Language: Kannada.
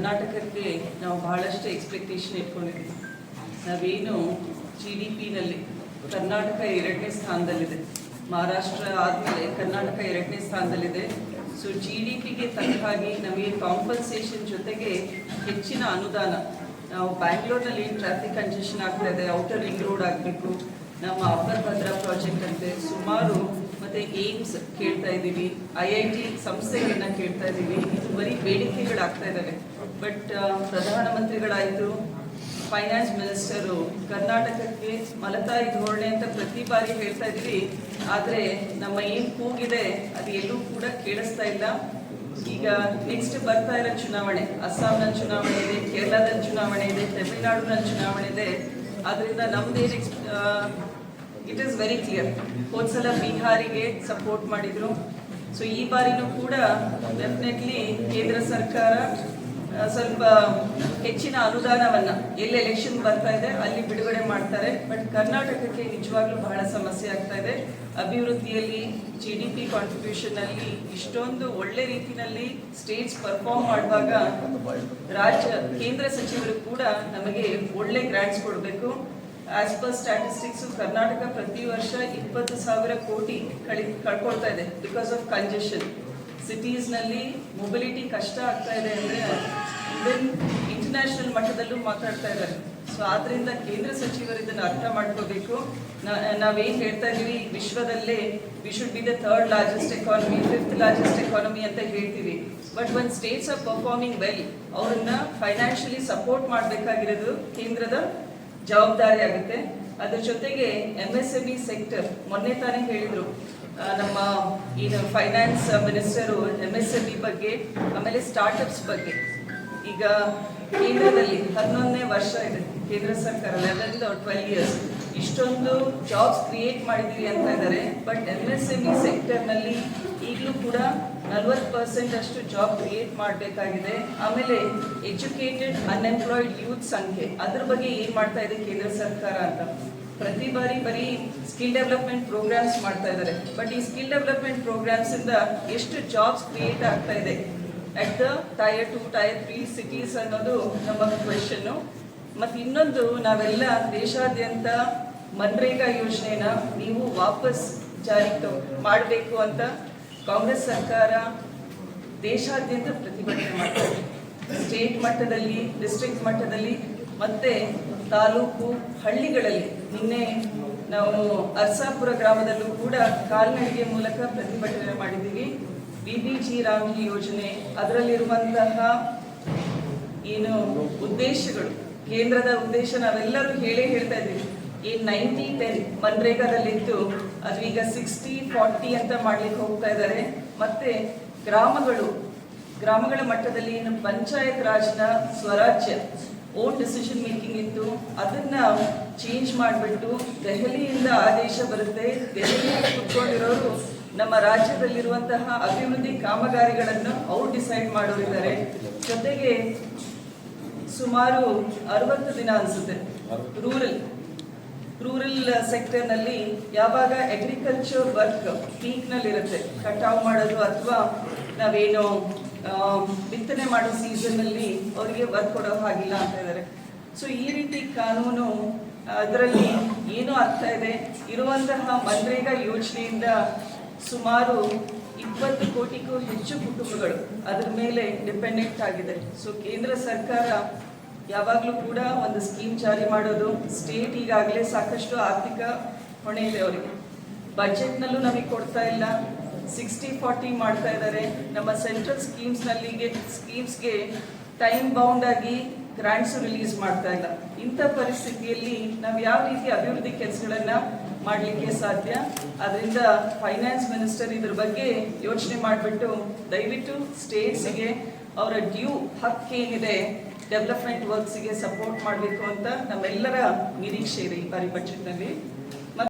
ಕರ್ನಾಟಕಕ್ಕೆ ನಾವು ಬಹಳಷ್ಟು ಎಕ್ಸ್ಪೆಕ್ಟೇಷನ್ ಇಟ್ಕೊಂಡಿದ್ದೀವಿ. ನಾವೇನು ಜಿ ಡಿ ಪಿನಲ್ಲಿ ಕರ್ನಾಟಕ ಎರಡನೇ ಸ್ಥಾನದಲ್ಲಿದೆ. ಮಹಾರಾಷ್ಟ್ರ ಆದಮೇಲೆ ಕರ್ನಾಟಕ ಎರಡನೇ ಸ್ಥಾನದಲ್ಲಿದೆ. ಸೊ ಜಿ ಡಿ ಪಿಗೆ ತಕ್ಕ ಹಾಗೆ ನಮಗೆ ಕಾಂಪನ್ಸೇಷನ್ ಜೊತೆಗೆ ಹೆಚ್ಚಿನ ಅನುದಾನ. ನಾವು ಬ್ಯಾಂಗ್ಳೂರ್ನಲ್ಲಿ ಟ್ರಾಫಿಕ್ ಕಂಜೆಷನ್ ಆಗ್ತಾ ಇದೆ ಔಟರ್ ರಿಂಗ್ ರೋಡ್ ಆಗಬೇಕು, ನಮ್ಮ ಅಪ್ಪರ್ ಭದ್ರಾ ಪ್ರಾಜೆಕ್ಟ್ ಅಂತೆ, ಸುಮಾರು ಮತ್ತೆ ಏಮ್ಸ್ ಕೇಳ್ತಾ ಇದ್ದೀವಿ ಐ ಐ ಟಿ ಸಂಸ್ಥೆಗಳನ್ನ ಕೇಳ್ತಾ ಇದ್ದೀವಿ. ಇದು ಬರೀ ಬೇಡಿಕೆಗಳಾಗ್ತಾ ಇದ್ದಾವೆ. ಬಟ್ ಪ್ರಧಾನಮಂತ್ರಿಗಳಾಯಿತು ಫೈನಾನ್ಸ್ ಮಿನಿಸ್ಟರು ಕರ್ನಾಟಕಕ್ಕೆ ಮಲತಾಯಿ ಧೋರಣೆ ಅಂತ ಪ್ರತಿ ಬಾರಿ ಹೇಳ್ತಾ ಇದ್ದೀವಿ. ಆದರೆ ನಮ್ಮ ಏನು ಕೂಗಿದೆ, ಅದು ಎಲ್ಲೂ ಕೂಡ ಕೇಳಿಸ್ತಾ ಇಲ್ಲ. ಈಗ ನೆಕ್ಸ್ಟ್ ಬರ್ತಾ ಇರೋ ಚುನಾವಣೆ ಅಸ್ಸಾಂನ ಚುನಾವಣೆ ಇದೆ ಕೇರಳದ ಚುನಾವಣೆ ಇದೆ ತಮಿಳುನಾಡಿನಲ್ಲಿ ಚುನಾವಣೆ ಇದೆ. ಆದ್ರಿಂದ ನಮ್ದೇನು ಇಟ್ ಈಸ್ ವೆರಿ ಕ್ಲಿಯರ್ ಹೋದ್ಸಲ ಬಿಹಾರಿಗೆ ಸಪೋರ್ಟ್ ಮಾಡಿದ್ರು. ಸೊ ಈ ಬಾರಿನೂ ಕೂಡ ಡೆಫಿನೆಟ್ಲಿ ಕೇಂದ್ರ ಸರ್ಕಾರ ಸ್ವಲ್ಪ ಹೆಚ್ಚಿನ ಅನುದಾನವನ್ನ ಎಲ್ಲಿ ಎಲೆಕ್ಷನ್ ಬರ್ತಾ ಇದೆ, ಅಲ್ಲಿ ಬಿಡುಗಡೆ ಮಾಡ್ತಾರೆ. ಬಟ್ ಕರ್ನಾಟಕಕ್ಕೆ ನಿಜವಾಗ್ಲೂ ಬಹಳ ಸಮಸ್ಯೆ ಆಗ್ತಾ ಇದೆ. ಅಭಿವೃದ್ಧಿಯಲ್ಲಿ ಜಿ ಡಿ ಪಿ ಕಾಂಟ್ರಿಬ್ಯೂಷನ್ ಅಲ್ಲಿ ಇಷ್ಟೊಂದು ಒಳ್ಳೆ ರೀತಿಯಲ್ಲಿ ಸ್ಟೇಟ್ಸ್ ಪರ್ಫಾರ್ಮ್ ಮಾಡುವಾಗ ರಾಜ್ಯ, ಕೇಂದ್ರ ಸಚಿವರು ಕೂಡ ನಮಗೆ ಒಳ್ಳೆ ಗ್ರಾಂಟ್ಸ್ ಕೊಡಬೇಕು. ಆಸ್ ಪರ್ ಸ್ಟ್ಯಾಟಿಸ್ಟಿಕ್ಸು ಕರ್ನಾಟಕ ಪ್ರತಿ ವರ್ಷ ಇಪ್ಪತ್ತು ಸಾವಿರ ಕೋಟಿ ಕಳಿ, ಕಳ್ಕೊಳ್ತಾ ಇದೆ ಬಿಕಾಸ್ ಆಫ್ ಕಂಜೆಷನ್ ಸಿಟೀಸ್ನಲ್ಲಿ ಮೊಬಿಲಿಟಿ ಕಷ್ಟ ಆಗ್ತಾ ಇದೆ ಅಂದರೆ ಇವನ್ ಇಂಟರ್ನ್ಯಾಷನಲ್ ಮಟ್ಟದಲ್ಲೂ ಮಾತಾಡ್ತಾ ಇದ್ದಾರೆ. ಸೊ ಆದ್ದರಿಂದ ಕೇಂದ್ರ ಸಚಿವರು ಇದನ್ನು ಅರ್ಥ ಮಾಡ್ಕೋಬೇಕು. ನಾವೇನು ಹೇಳ್ತಾ ಇದ್ದೀವಿ ವಿಶ್ವದಲ್ಲೇ we should be the third largest economy fifth largest economy ಅಂತ ಹೇಳ್ತೀವಿ. But one states are performing well ಅವ್ರನ್ನ ಫೈನಾನ್ಷಿಯಲಿ ಸಪೋರ್ಟ್ ಮಾಡಬೇಕಾಗಿರೋದು ಕೇಂದ್ರದ ಜವಾಬ್ದಾರಿ ಆಗುತ್ತೆ. ಅದ್ರ ಜೊತೆಗೆ ಎಂ ಎಸ್ ಎಂ ಸೆಕ್ಟರ್ ಮೊನ್ನೆ ತಾನೇ ಹೇಳಿದ್ರು ನಮ್ಮ ಈಗ finance minister M S M ಬಗ್ಗೆ, ಆಮೇಲೆ ಸ್ಟಾರ್ಟ್ಅಪ್ಸ್ ಬಗ್ಗೆ. ಈಗ ಕೇಂದ್ರದಲ್ಲಿ ಹನ್ನೊಂದನೇ ವರ್ಷ ಇದೆ, ಕೇಂದ್ರ ಸರ್ಕಾರ ಲೆವೆನ್ ಟ್ವೆಲ್ ಇಯರ್ಸ್ ಇಷ್ಟೊಂದು ಜಾಬ್ಸ್ ಕ್ರಿಯೇಟ್ ಮಾಡಿದೀವಿ ಅಂತ ಇದ್ದಾರೆ but M S M E ಸೆಕ್ಟರ್ನಲ್ಲಿ ಈಗಲೂ ಕೂಡ ನಲ್ವತ್ತು ಪರ್ಸೆಂಟ್ ಅಷ್ಟು ಜಾಬ್ ಕ್ರಿಯೇಟ್ ಮಾಡಬೇಕಾಗಿದೆ. ಆಮೇಲೆ ಎಜುಕೇಟೆಡ್ ಅನ್ಎಂಪ್ಲಾಯ್ಡ್ ಯೂತ್ ಸಂಖ್ಯೆ, ಅದ್ರ ಬಗ್ಗೆ ಏನು ಮಾಡ್ತಾ ಇದೆ ಕೇಂದ್ರ ಸರ್ಕಾರ ಅಂತ. ಪ್ರತಿ ಬಾರಿ ಬರೀ ಸ್ಕಿಲ್ ಡೆವಲಪ್ಮೆಂಟ್ ಪ್ರೋಗ್ರಾಮ್ಸ್ ಮಾಡ್ತಾ ಇದ್ದಾರೆ ಬಟ್ ಈ ಸ್ಕಿಲ್ ಡೆವಲಪ್ಮೆಂಟ್ ಪ್ರೋಗ್ರಾಮ್ಸ್ ಇಂದ ಎಷ್ಟು ಜಾಬ್ಸ್ ಕ್ರಿಯೇಟ್ ಆಗ್ತಾ ಇದೆ? At the tier two tier three cities ಅನ್ನೋದು ನಮ್ಮ ಕ್ವೆಶನ್ನು ಮತ್ತು ಇನ್ನೊಂದು ನಾವೆಲ್ಲ ದೇಶಾದ್ಯಂತ ಮನ್ರೇಗಾ ಯೋಜನೆನ ನೀವು ವಾಪಸ್ ಜಾರಿಗೆ ಮಾಡಬೇಕು ಅಂತ ಕಾಂಗ್ರೆಸ್ ಸರ್ಕಾರ ದೇಶಾದ್ಯಂತ ಪ್ರತಿಭಟನೆ ಮಾಡ್ತಾರೆ ಸ್ಟೇಟ್ ಮಟ್ಟದಲ್ಲಿ, ಡಿಸ್ಟ್ರಿಕ್ಟ್ ಮಟ್ಟದಲ್ಲಿ, ಮತ್ತೆ ತಾಲೂಕು ಹಳ್ಳಿಗಳಲ್ಲಿ. ನಿನ್ನೆ ನಾವು ಅರ್ಸಾಪುರ ಗ್ರಾಮದಲ್ಲೂ ಕೂಡ ಕಾಲ್ನಡಿಗೆ ಮೂಲಕ ಪ್ರತಿಭಟನೆ ಮಾಡಿದ್ದೀವಿ. ಬಿ ಬಿ ಜಿ ರಾಮ್ಜಿ ಯೋಜನೆ, ಅದರಲ್ಲಿರುವಂತಹ ಏನು ಉದ್ದೇಶಗಳು ಕೇಂದ್ರದ ಉದ್ದೇಶ ನಾವೆಲ್ಲರೂ ಹೇಳೇ ಹೇಳ್ತಾ ಇದ್ದೀವಿ. ಈ ನೈಂಟಿ ಟೆನ್ ಮನ್ರೇಗಾದಲ್ಲಿತ್ತು ಅದು ಈಗ ಸಿಕ್ಸ್ಟಿ, ಫಾರ್ಟಿ ಅಂತ ಮಾಡ್ಲಿಕ್ಕೆ ಹೋಗ್ತಾ ಇದ್ದಾರೆ. ಮತ್ತೆ ಗ್ರಾಮಗಳು, ಗ್ರಾಮಗಳ ಮಟ್ಟದಲ್ಲಿ ಏನು ಪಂಚಾಯತ್ ರಾಜ್ನ ಸ್ವರಾಜ್ಯ ಓನ್ ಡಿಸಿಷನ್ ಮೇಕಿಂಗ್ ಇತ್ತು, ಅದನ್ನ ಚೇಂಜ್ ಮಾಡಿಬಿಟ್ಟು ದೆಹಲಿಯಿಂದ ಆದೇಶ ಬರುತ್ತೆ. ದೆಹಲಿಯಲ್ಲಿ ಕುತ್ಕೊಂಡಿರೋರು ನಮ್ಮ ರಾಜ್ಯದಲ್ಲಿರುವಂತಹ ಅಭಿವೃದ್ಧಿ ಕಾಮಗಾರಿಗಳನ್ನು ಅವ್ರು ಡಿಸೈಡ್ ಮಾಡೋರಿದ್ದಾರೆ. ಜೊತೆಗೆ ಸುಮಾರು ಅರವತ್ತು ದಿನ ಅನಿಸುತ್ತೆ. ರೂರಲ್ ರೂರಲ್ ಸೆಕ್ಟರ್ನಲ್ಲಿ ಯಾವಾಗ ಅಗ್ರಿಕಲ್ಚರ್ ವರ್ಕ್ ಪೀಕ್ನಲ್ಲಿರುತ್ತೆ ಕಟಾವು ಮಾಡೋದು ಅಥವಾ ನಾವೇನು ಬಿತ್ತನೆ ಮಾಡೋ ಸೀಸನ್ನಲ್ಲಿ ಅವರಿಗೆ ವರ್ಕ್ ಕೊಡೋ ಹಾಗಿಲ್ಲ ಅಂತ ಇದ್ದಾರೆ ಸೊ ಈ ರೀತಿ ಕಾನೂನು ಅದರಲ್ಲಿ ಏನು ಅರ್ಥ ಇದೆ? ಇರುವಂತಹ ಮನ್ರೇಗಾ ಯೋಜನೆಯಿಂದ ಸುಮಾರು ಇಪ್ಪತ್ತು ಕೋಟಿಗೂ ಹೆಚ್ಚು ಕುಟುಂಬಗಳು ಅದರ ಮೇಲೆ ಡಿಪೆಂಡೆಂಟ್ ಆಗಿದೆ ಸೊ ಕೇಂದ್ರ ಸರ್ಕಾರ ಯಾವಾಗಲೂ ಕೂಡ ಒಂದು ಸ್ಕೀಮ್ ಜಾರಿ ಮಾಡೋದು ಸ್ಟೇಟ್ ಈಗಾಗಲೇ ಸಾಕಷ್ಟು ಆರ್ಥಿಕ ಹೊಣೆ ಇದೆ ಅವರಿಗೆ. ಬಜೆಟ್ನಲ್ಲೂ ನಮಗೆ ಕೊಡ್ತಾ ಇಲ್ಲ. ಸಿಕ್ಸ್ಟಿ ಫಾರ್ಟಿ ಮಾಡ್ತಾ ಇದ್ದಾರೆ. ನಮ್ಮ ಸೆಂಟ್ರಲ್ ಸ್ಕೀಮ್ಸ್ನಲ್ಲಿಗೆ ಸ್ಕೀಮ್ಸ್ಗೆ ಟೈಮ್ ಬೌಂಡ್ ಗ್ರಾಂಟ್ಸ್ ರಿಲೀಸ್ ಮಾಡ್ತಾ ಇಲ್ಲ. ಇಂಥ ಪರಿಸ್ಥಿತಿಯಲ್ಲಿ ನಾವು ಯಾವ ರೀತಿ ಅಭಿವೃದ್ಧಿ ಕೆಲಸಗಳನ್ನ ಮಾಡಲಿಕ್ಕೆ ಸಾಧ್ಯ? ಅದರಿಂದ ಫೈನಾನ್ಸ್ ಮಿನಿಸ್ಟರ್ ಇದ್ರ ಬಗ್ಗೆ ಯೋಚನೆ ಮಾಡಿಬಿಟ್ಟು ದಯವಿಟ್ಟು ಸ್ಟೇಟ್ಸ್ಗೆ ಅವರ ಡ್ಯೂ ಹಕ್ಕೇನಿದೆ ಡೆವಲಪ್ಮೆಂಟ್ ವರ್ಕ್ಸ್ಗೆ ಸಪೋರ್ಟ್ ಮಾಡಬೇಕು ಅಂತ ನಮ್ಮೆಲ್ಲರ ನಿರೀಕ್ಷೆ ಇದೆ ಈ ಬಾರಿ ಬಜೆಟ್ನಲ್ಲಿ